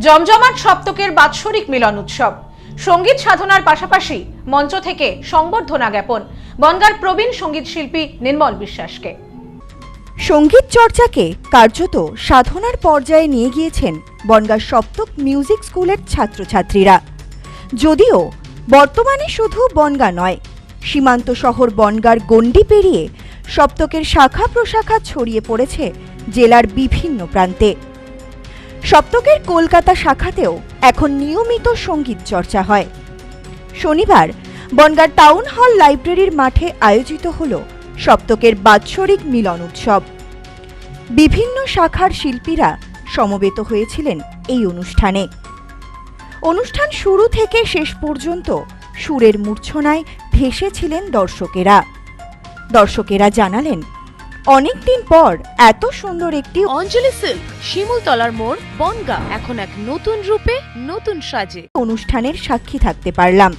জমজমাট সপ্তকের বাৎসরিক মিলন উৎসব। সংগীত সাধনার পাশাপাশি মঞ্চ থেকে সংবর্ধনা জ্ঞাপন। বনগার প্রবীণ সংগীত শিল্পী নির্মল বিশ্বাসকে। সংগীত চর্চাকে কার্যত সাধনার পর্যায়ে নিয়ে গিয়েছেন বনগাঁ সপ্তক মিউজিক স্কুলের ছাত্রছাত্রীরা। যদিও বর্তমানে শুধু বনগা নয়, সীমান্ত শহর বনগার গণ্ডি পেরিয়ে সপ্তকের শাখা প্রশাখা ছড়িয়ে পড়েছে জেলার বিভিন্ন প্রান্তে। সপ্তকের কলকাতা শাখাতেও এখন নিয়মিত সংগীত চর্চা হয়। শনিবার বনগাঁ টাউন হল লাইব্রেরির মাঠে আয়োজিত হল সপ্তকের বাৎসরিক মিলন উৎসব। বিভিন্ন শাখার শিল্পীরা সমবেত হয়েছিলেন এই অনুষ্ঠানে। অনুষ্ঠান শুরু থেকে শেষ পর্যন্ত সুরের মূর্ছনায় ভেসেছিলেন দর্শকেরা। দর্শকেরা জানালেন অনেকদিন পর এত সুন্দর একটি অঞ্জলি সিল্ক শিমুলতলার মোড় বনগা। এখন এক নতুন রূপে নতুন সাজে। অনুষ্ঠানের সাক্ষী থাকতে পারলাম।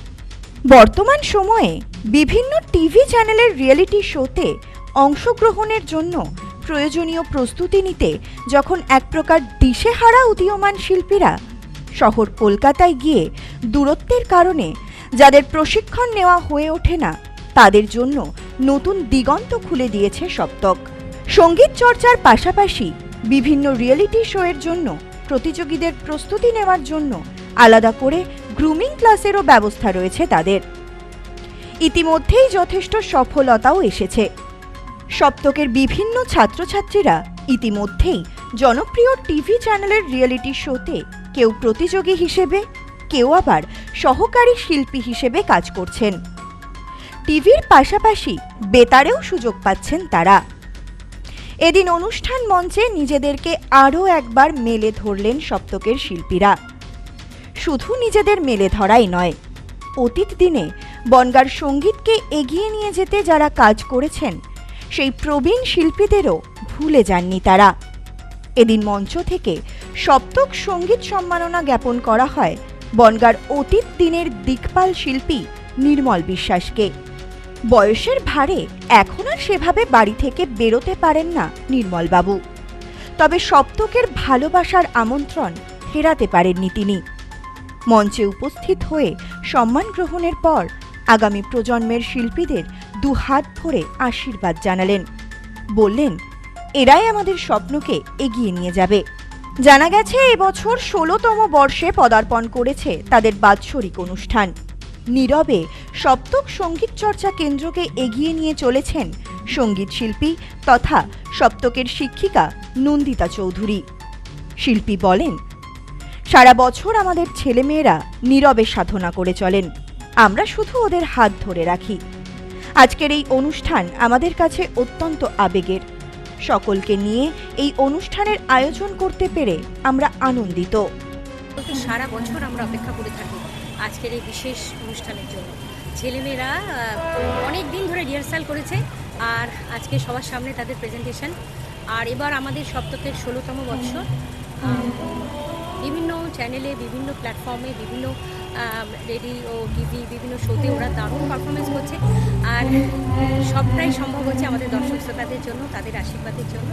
বর্তমান সময়ে বিভিন্ন টিভি চ্যানেলের রিয়েলিটি শোতে অংশগ্রহণের জন্য প্রয়োজনীয় প্রস্তুতি নিতে যখন এক প্রকার দিশেহারা উদীয়মান শিল্পীরা শহর কলকাতায় গিয়ে দূরত্বের কারণে যাদের প্রশিক্ষণ নেওয়া হয়ে ওঠে না তাদের জন্য নতুন দিগন্ত খুলে দিয়েছে সপ্তক। সংগীত চর্চার পাশাপাশি বিভিন্ন রিয়েলিটি শোয়ের জন্য, প্রতিযোগীদের প্রস্তুতি নেওয়ার জন্য আলাদা করে গ্রুমিং ক্লাসেরও ব্যবস্থা রয়েছে তাদের। ইতিমধ্যেই যথেষ্ট সফলতাও এসেছে। সপ্তকের বিভিন্ন ছাত্রছাত্রীরা ইতিমধ্যেই জনপ্রিয় টিভি চ্যানেলের রিয়েলিটি শোতে কেউ প্রতিযোগী হিসেবে, কেউ আবার সহকারী শিল্পী হিসেবে কাজ করছেন। টিভির পাশাপাশি বেতারেও সুযোগ পাচ্ছেন তারা। এদিন অনুষ্ঠান মঞ্চে নিজেদেরকে আরও একবার মেলে ধরলেন সপ্তকের শিল্পীরা। শুধু নিজেদের মেলে ধরাই নয়, অতীত দিনে বনগার সঙ্গীতকে এগিয়ে নিয়ে যেতে যারা কাজ করেছেন, সেই প্রবীণ শিল্পীদেরও ভুলে যাননি তারা। এদিন মঞ্চ থেকে সপ্তক সংগীত সম্মাননা জ্ঞাপন করা হয় বনগার অতীত দিনের দিকপাল শিল্পী নির্মল বিশ্বাসকে। বয়সের ভারে এখন আর সেভাবে বাড়ি থেকে বেরোতে পারেন না নির্মলবাবু। তবে সপ্তকের ভালোবাসার আমন্ত্রণ ফেরাতে পারেননি তিনি। মঞ্চে উপস্থিত হয়ে সম্মান গ্রহণের পর আগামী প্রজন্মের শিল্পীদের দু হাত ভরে আশীর্বাদ জানালেন। বললেন, এরাই আমাদের স্বপ্নকে এগিয়ে নিয়ে যাবে। জানা গেছে, এবছর ষোলোতম বর্ষে পদার্পণ করেছে তাদের বাৎসরিক অনুষ্ঠান। নীরবে সপ্তক সংগীত চর্চা কেন্দ্রকে এগিয়ে নিয়ে চলেছেন সংগীত শিল্পী তথা সপ্তকের শিক্ষিকা নন্দিতা চৌধুরী। শিল্পী বলেন, সারা বছর আমাদের ছেলেমেয়েরা নীরবে সাধনা করে চলেন। আমরা শুধু ওদের হাত ধরে রাখি। আজকের এই অনুষ্ঠান আমাদের কাছে অত্যন্ত আবেগের। সকলকে নিয়ে এই অনুষ্ঠানের আয়োজন করতে পেরে আমরা আনন্দিত। সারা বছর আমরা অপেক্ষা করে থাকি। আজকের এই বিশেষ অনুষ্ঠানের জন্য। ছেলেমেয়েরা অনেক দিন ধরে রিহার্সাল করেছে আর আজকে সবার সামনে তাদের প্রেজেন্টেশন আর এবার আমাদের সপ্তকের ষোলোতম বৎসর। বিভিন্ন চ্যানেলে বিভিন্ন প্ল্যাটফর্মে বিভিন্ন রেডিও টিভি বিভিন্ন শোতে ওরা দারুণ পারফরমেন্স করছে। আর সবটাই সম্ভব হচ্ছে আমাদের দর্শক শ্রোতাদের জন্য, তাদের আশীর্বাদের জন্য।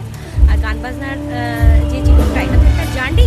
আর গান বাজনার যে জীবনটা, এটা তো একটা journey